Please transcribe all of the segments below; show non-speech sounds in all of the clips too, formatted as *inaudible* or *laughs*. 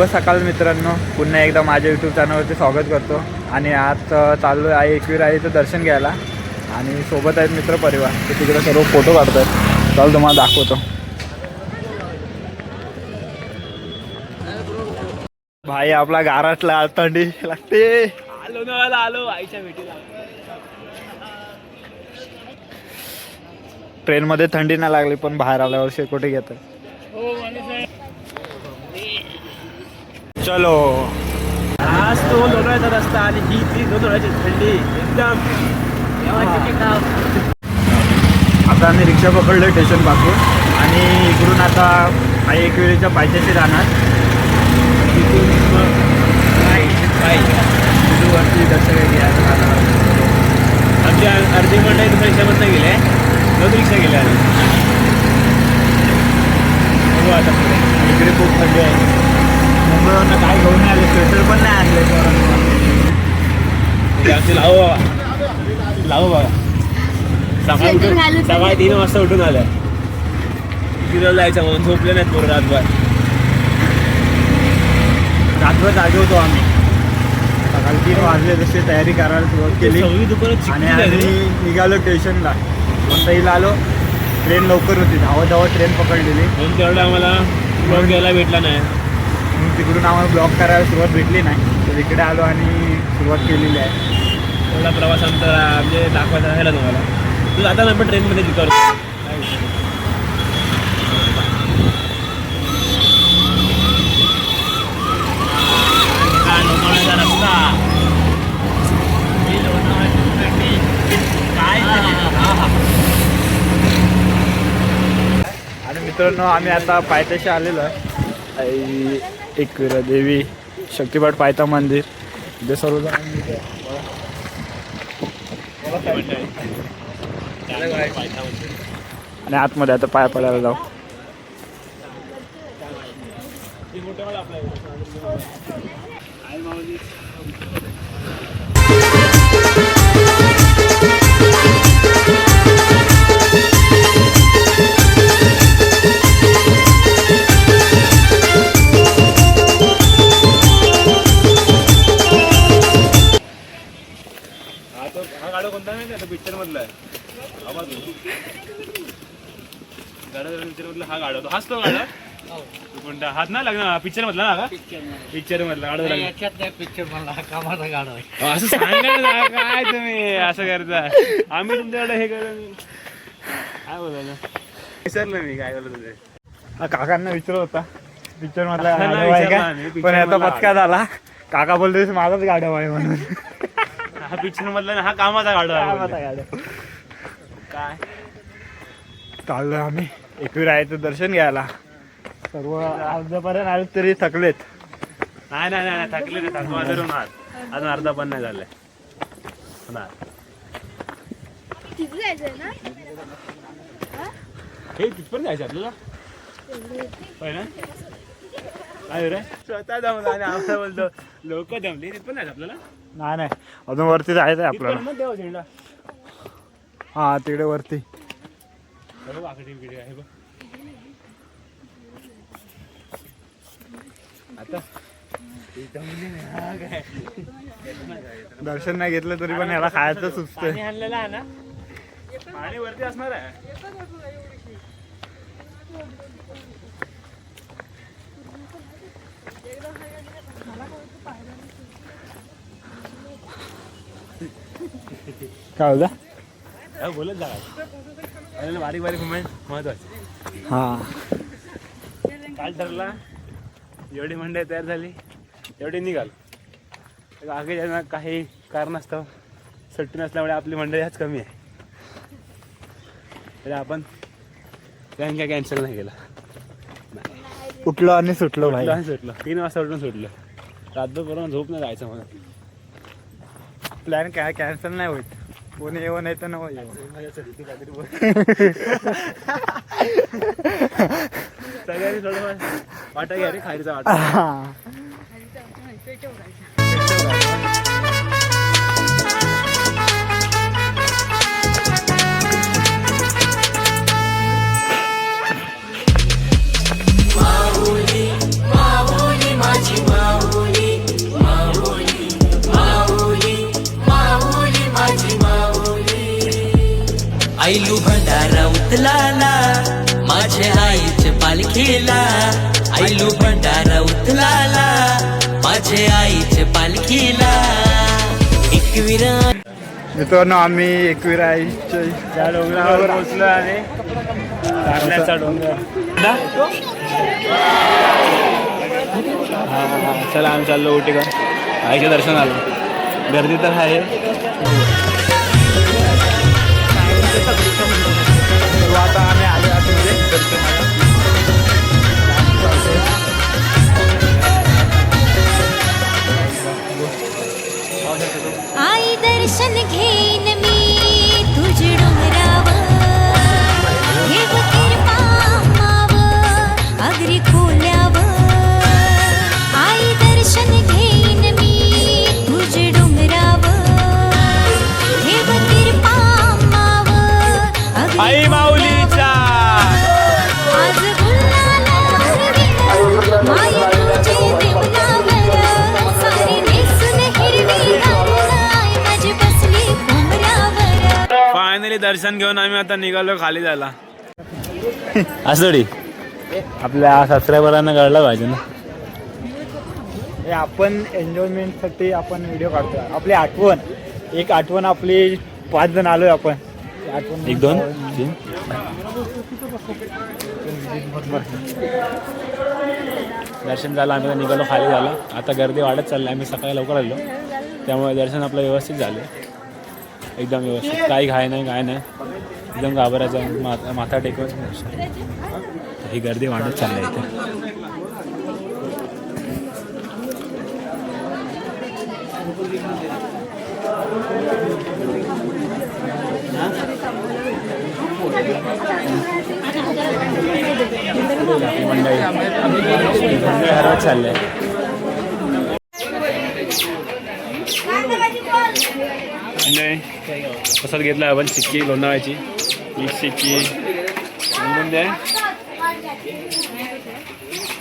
शुभ सकाळ मित्रांनो. पुन्हा एकदा माझ्या यूट्यूब चॅनलवरती स्वागत करतो. आणि आज चाललो आहे एकविराईचं दर्शन घ्यायला. आणि सोबत आहेत मित्र परिवार. ते तिकडे सर्व फोटो काढतात. चाल तुम्हाला दाखवतो. भाई आपला गाराटला थंडी लागते. आलो ना आलो आईच्या भेटीला. ट्रेनमध्ये थंडी नाही लागली पण बाहेर आल्यावर शेकोटी घेतात. हो चलो आज तो लोणावळ्याचा रस्ता आणि ही ती लोणावळ्याची थंडी एकदम. आता आम्ही रिक्षा पकडलो स्टेशनपासून आणि इकडून आता आई एकविरीच्या पायथ्याशी जाणार तिथून वरती दर्शन घ्यायला जाणार आमची अर- अर्धी मंडळी दुसऱ्या रिक्षामधनं गेले दोन रिक्षा गेल्या आधी. बघू आता. इकडे खूप थंडी आहे काय घेऊन नाही आले स्वेटर पण नाही आणले. पोरांना. लावू बाबा. लावू बाबा. सकाळी उठून सकाळी तीन वाजता उठून आलं फिरायला जायचं म्हणून झोपले नाहीत पूर्ण रातभर. रात्रभर जागे होतो आम्ही. सकाळी तीन वाजले तशी तयारी करायला सुरुवात केली. सगळी दुकानं आणि आम्ही. निघालो स्टेशनला वसईला आलो ट्रेन लवकर होती. धावत धावत ट्रेन पकडलेली. म्हणून तेवढं आम्हाला घ्यायला भेटला नाही. म्हणून तिकडून आम्हाला ब्लॉक करायला सुरुवात भेटली नाही. तर इकडे आलो आणि सुरुवात केलेली आहे. तेवढा प्रवास आमचा म्हणजे दाखवायचा राहिला तुम्हाला? तू आता ना पण ट्रेनमध्ये करतो मित्रांनो आम्ही आता पायथ्याशी आलेलो आहे. एकविरा देवी शक्तिपाठ पायथा मंदिर. इथे सर्वजण आणि आतमध्ये आता पाय पडायला जाऊ. हा तो हा गाडा कोणता आहे? पिक्चर मधला आहे. आवाज गाडा पिक्चर मधला हा गाडा हाच तो गाडा? तो कोणता? हात ना पिक्चर मधला ना का? पिक्चर मधला गाडा लागला असं सांगा काय तुम्ही असं करता? आम्ही तुमच्याकडे हे करतो काय बोलायचं विसरलो मी काय बोलत हा, काकांना विचारत होता. पिक्चर मधला पण मधला पचका झाला. काका बोलतोय माझाच गाडव आहे म्हणून. हा पिक्चर मधला ना हा कामाचा आहे. गाढव. काय? चाललोय आम्ही. एकविरायचं दर्शन घ्यायला. सर्व अर्ध्यापर्यंत आले तरी थकलेत. नाही नाही नाही थकले नाही थकवा अजून अर्धा पण नाही झालाय. होणार. हे? तिथपर्यंत जायचं आपल्याला? होय ना? काय रे? स्वतः जमला आणि आम्हाला बोलतो लोक जमली तिथपर्यंत जायचं आपल्याला? नाही नाही. अजून वरती जायचं आहे आपल्याला. देवा झेंडा. हा तिकडे वरती. बघ आकडे बिकडे आहे बघ. आता म्हणजे दर्शन नाही घेतलं तरी पण याला खायचं सुचतंय. आणलेलं आहे ना? पाणी वरती असणार आहे. काय होता बोलत जा. बारीक बारीक मुवमेंट महत्त्वाचे. हा. काल ठरला एवढी मंडळी तयार झाली एवढी निघाल. आगे ज्यांना काही कारण असतं सुट्टी नसल्यामुळे आपली मंडळी ह्याच कमी आहे. तरी आपण प्लॅन काय कॅन्सल नाही केला. उठलो आणि सुटलो भाई प्लॅन सुटलं. तीन वाजता उठून सुटलं. रात्र बरोबर झोप नाही जायचं मला प्लॅन काय कॅन्सल नाही होत कोणी येऊ नाही तर नको येऊ सगळ्यांनी थोडं वाटा घ्या रे खायचा वाटा. आईलू भंडारा उतलाला माझ्या आईच्या पालखीला आईलू भंडारा उतलाला माझ्या आईच्या पालखीला एकविरा मित्रांनो आम्ही एकविराईच्या त्या डोंगरावर पोहोचलो आणि कारल्याचा डोंगर. चला आम्ही चाललो उटीकर आईच्या दर्शनाला. गर्दी तर आहे. सर्व दर्शन घेऊन आम्ही आता निघालो खाली जायला. *laughs* असोडी आपल्या सबस्क्रायबरांना कळलं पाहिजे ना. हे आपण एन्जॉयमेंटसाठी आपण व्हिडिओ काढतोय. आपली आठवण. एक आठवण आपली पाच जण आलोय आपण. ती आठवण एक दोन तीन. दर्शन झालं आम्ही आता निघालो खाली झालं आता गर्दी वाढत चालली आम्ही सकाळी लवकर आलो. त्यामुळे दर्शन आपलं व्यवस्थित झालं. एकदम व्यवस्थित. काही घाय नाही काय नाही. एकदम घाबरायचं माथा माथा टेकवत ही गर्दी वाढत चालली आहे इथे. मंडळी मंडळी हरवत चालले मंडळी प्रसाद घेतला आपण चिक्की लोणावळ्याची. ही चिक्की बघून द्या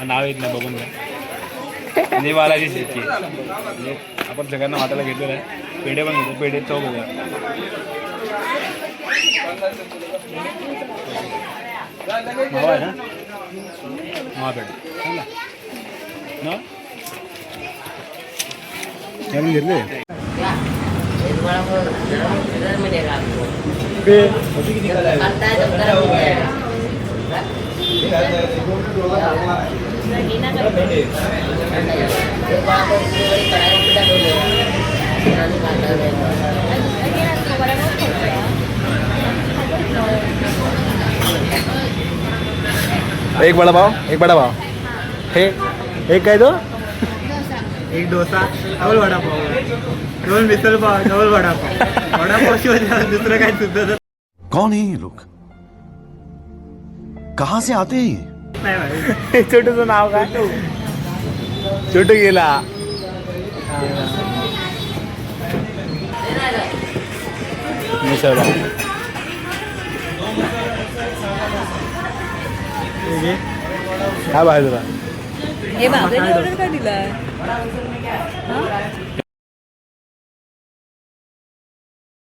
नाव येत नाही बघून द्या निवालाची चिक्की म्हणजे आपण सगळ्यांना वाटायला घेतलेलं आहे. पेढे पण घेतो पेढे तो बघूया. मावा आहे ना? मावा पेढे. ना? घेतले. एक बडा भाव एक बडा भाव हे एक काय तो? एक डोसा डबल वडापाव दोन मिसळ पाव डबल वडापाव दुसरं काय सुद्धा कौन है ये लोग? कहाँ से आते हैं ये? नाही माहिती. छोटूचं नाव काय? छोटू गेला. मिसळ काय पाहिजे तुला? हे ऑर्डर का दिलाय?